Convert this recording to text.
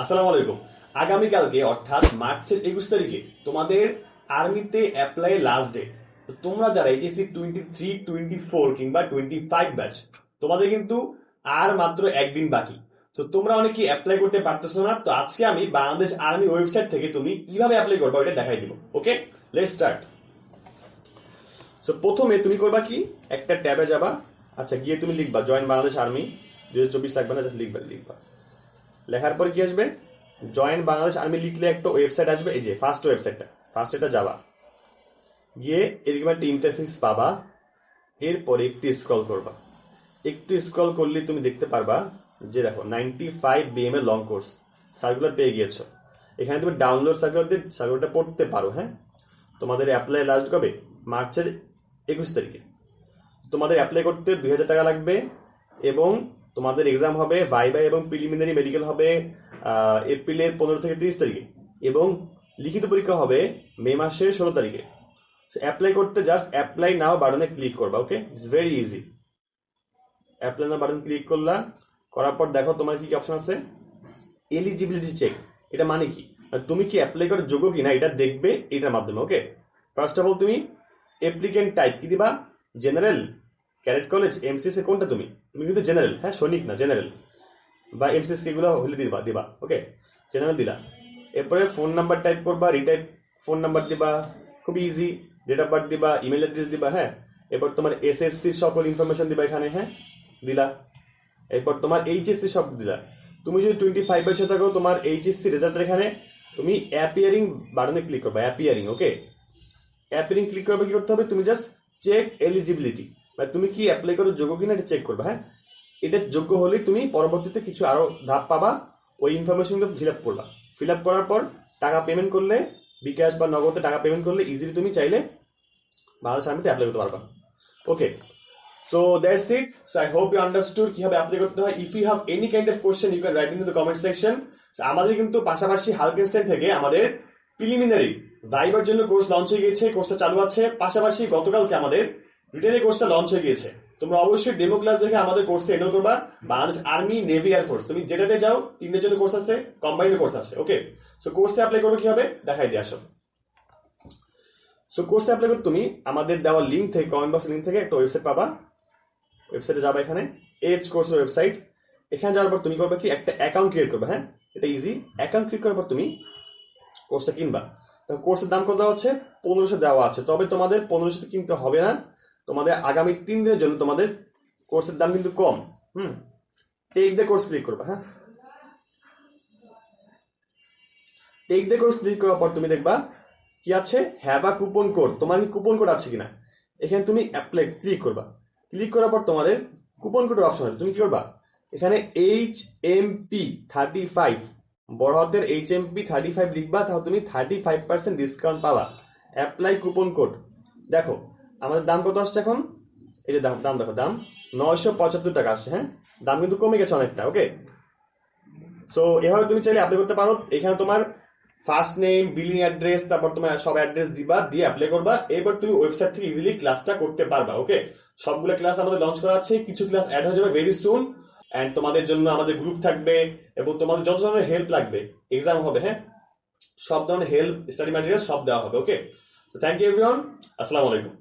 আসসালামু আলাইকুম। আগামীকালকে অর্থাৎ মার্চের একুশ তারিখে, তোমাদের আর্মিতে অ্যাপ্লাই লাস্ট ডেট তোমরা যারা HSC twenty three twenty four কিংবা টোয়েন্টি ফাইভ ব্যাচ তোমাদের কিন্তু আর মাত্র একদিন বাকি। তো তোমরা অনেকে অ্যাপ্লাই করতে পারতেছো না, তো আজকে আমি বাংলাদেশ আর্মি ওয়েবসাইট থেকে তুমি কীভাবে অ্যাপ্লাই করবে ওটা দেখাই দিব। ওকে লেট স্টার্ট সো প্রথমে তুমি করবা কি? একটা ট্যাবে যাবা। আচ্ছা গিয়ে তুমি লিখবা জয়েন বাংলাদেশ আর্মি। দুই হাজার চব্বিশ লাগবে না জাস্ট লিখবা লিখবা। লেখার পর কি আসবে? জয়েন্ট বাংলাদেশ আর্মি লিখলে একটা ওয়েবসাইট আসবে, এই যে ফার্স্ট ওয়েবসাইটটা ফার্স্ট এটা যাবা গিয়ে এরকম একটা ইন্টারফেস পাবা, এরপরে একটু স্ক্রল করবা। একটু স্ক্রল করলে তুমি দেখতে পারবা যে দেখো নাইনটি ফাইভ বিএম এর লং কোর্স সার্কুলার পেয়ে গিয়েছো। এখানে তুমি ডাউনলোড সার্কুলার দিয়ে সার্কুলারটা পড়তে পারো হ্যাঁ? তোমাদের অ্যাপ্লাই লাস্ট কবে? মার্চের একুশ তারিখে। তোমাদের অ্যাপ্লাই করতে দুই হাজার টাকা লাগবে এবং তোমাদের এক্সাম হবে ভাইবা এবং প্রিলিমিনারি মেডিকেল হবে এপ্রিলের পনেরো থেকে তিরিশ তারিখে এবং লিখিত পরীক্ষা হবে মে মাসের ষোলো তারিখে। অ্যাপ্লাই করতে জাস্ট অ্যাপ্লাই নাও বাটনে ক্লিক করবা okay it's very easy apply now button click করলা, করার পর দেখো তোমার কি কি অপশন আছে। এলিজিবিলিটি চেক এটা মানে কি? তুমি কি অ্যাপ্লাই করার যোগ্য কি না এটা দেখবে এটার মাধ্যমে ওকে ফার্স্ট অফ অল তুমি অ্যাপ্লিকেন্ট টাইপ কি দিবা? জেনারেল ক্যারেট কলেজ এমসিএস এ কোনটা তুমি? তুমি কিন্তু জেনারেল হ্যাঁ সৈনিক না জেনারেল বা এমসিএস এগুলো হলে দিবা দিবা ওকে জেনারেল দিলা। এরপরে ফোন নাম্বার টাইপ করবা রিটাইপ ফোন নাম্বার দিবা, খুব ইজি ডেট অফ বার্থ দিবা ইমেল অ্যাড্রেস দিবা হ্যাঁ? এরপর তোমার এসএসসির সকল ইনফরমেশন দিবা এখানে হ্যাঁ? দিলা। এরপর তোমার এইচএসসি সব দিলা। তুমি যদি টোয়েন্টি ফাইভ বছর থাকো, তোমার এইচএসসি রেজাল্ট এখানে তুমি অ্যাপিয়ারিং বাটনে ক্লিক করবা অ্যাপিয়ারিং ওকে অ্যাপিয়ারিং ক্লিক করবে, কি করতে হবে? তুমি জাস্ট চেক এলিজিবিলিটি মানে তুমি কি অ্যাপ্লাই করার যোগ্য কিনা এটা চেক করবে হ্যাঁ? এটা যোগ্য হলে তুমি পরবর্তীতে কিছু আরও ধাপ পাবা, ওই ইনফরমেশনগুলো ফিল আপ করবা। ফিল আপ করার পর টাকা পেমেন্ট করলে, বিকাশ বা নগদে টাকা পেমেন্ট করলে ইজিলি তুমি চাইলে বাংলাদেশ আর্মিতে অ্যাপ্লাই করতে পারবা। Okay so that's it so I hope you understood কীভাবে অ্যাপ্লাই করতে হয়। If you have any kind of question you can write in the comment section আমাদের কিন্তু পাশাপাশি হালকেনস্টাইন থেকে আমাদের প্রিলিমিনারি ভাইবার জন্য কোর্স লঞ্চ হয়ে গিয়েছে কোর্সটা চালু আছে। পাশাপাশি গতকালকে আমাদের রিটেনের কোর্সটা লঞ্চ হয়ে গিয়েছে। তোমরা অবশ্যই ডেমো ক্লাস দেখে আমাদের কোর্সে এনরোল করবা। বাংলাদেশ আর্মি নেভি এয়ারফোর্স তুমি যেটাতে যাও, তিনটের জন্য কোর্স আছে কম্বাইন্ড কোর্স আছে ওকে সো কোর্সে অ্যাপ্লাই করবে কীভাবে? দেখাই দিয়ে আসো। সো কোর্সে অ্যাপ্লাই করতে তুমি, আমাদের দেওয়া লিঙ্ক থেকে কমেন্ট বক্স লিঙ্ক থেকে একটা ওয়েবসাইট পাবা। ওয়েবসাইটে যাবা এখানে এজ কোর্সের ওয়েবসাইট এখানে যাওয়ার পর তুমি করবে কি? একটা অ্যাকাউন্ট ক্রিয়েট করবে হ্যাঁ? এটা ইজি অ্যাকাউন্ট ক্রিয়েট করার পর তুমি কোর্সটা কিনবা। তো কোর্সের দাম কত হচ্ছে? পনেরোশো দেওয়া আছে। তবে তোমাদের পনেরোশো কিনতে হবে না। তোমাদের আগামী তিন দিনের জন্য তোমাদের কোর্সের দাম কিন্তু কম, হুম? টেক দ্য কোর্স ক্লিক করবা হ্যাঁ? টেক দ্য কোর্স ক্লিক করার পর তুমি দেখবা কি আছে? হ্যাভ কুপন কোড তোমার কি কুপন কোড আছে কিনা? এখানে তুমি অ্যাপ্লাই ক্লিক করবা। ক্লিক করার পর তোমাদের কুপন কোডের অপশন আছে। তুমি কি করবা? এখানে H M P thirty five বড় হাতের H M P thirty five লিখবা, তাহলে তুমি থার্টি ফাইভ পার্সেন্ট ডিসকাউন্ট পাবা। অ্যাপ্লাই কুপন কোড দেখো আমাদের দাম কত আসছে এখন? এই যে দাম দাম দেখো, দাম নয়শো পঁচাত্তর টাকা আসছে হ্যাঁ? দাম কিন্তু কমে গেছে অনেকটা ওকে সো এভাবে তুমি চাইলে অ্যাপ্লাই করতে পারো। এখানে তোমার ফার্স্ট নেম বিলিং অ্যাড্রেস তারপর তোমার সব অ্যাড্রেস দিবা, দিয়ে অ্যাপ্লাই করবা। এবার তুমি ওয়েবসাইট থেকে ইজিলি ক্লাসটা করতে পারবা ওকে সবগুলো ক্লাস আমাদের লঞ্চ করা আছে, কিছু ক্লাস অ্যাড হয়ে যাবে ভেরি সুন অ্যান্ড তোমাদের জন্য আমাদের গ্রুপ থাকবে, এবং তোমাদের যত ধরনের হেল্প লাগবে এক্সাম হবে হ্যাঁ? সব ধরনের হেল্প স্টাডি ম্যাটেরিয়াল সব দেওয়া হবে ওকে তো থ্যাংক ইউ এভরিওয়ান আসসালামু আলাইকুম।